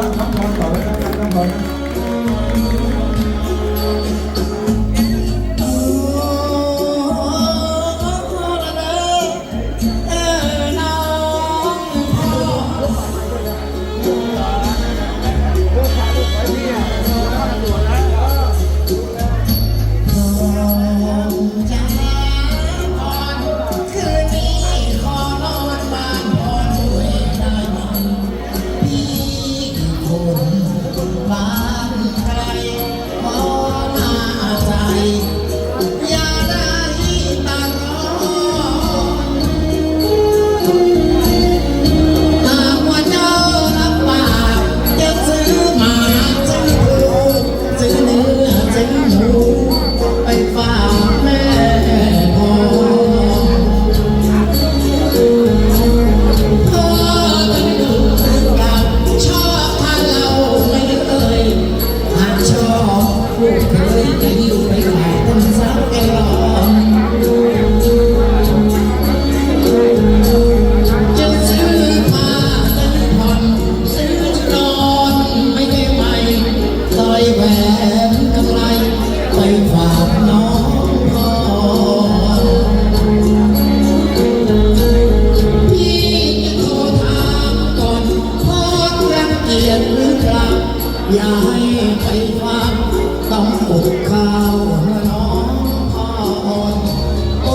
รับน้องพรต่อ อย่าให้ใครฟังต้องปลุกข้าวน้องพ่ออ่อนโอ้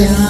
อย่า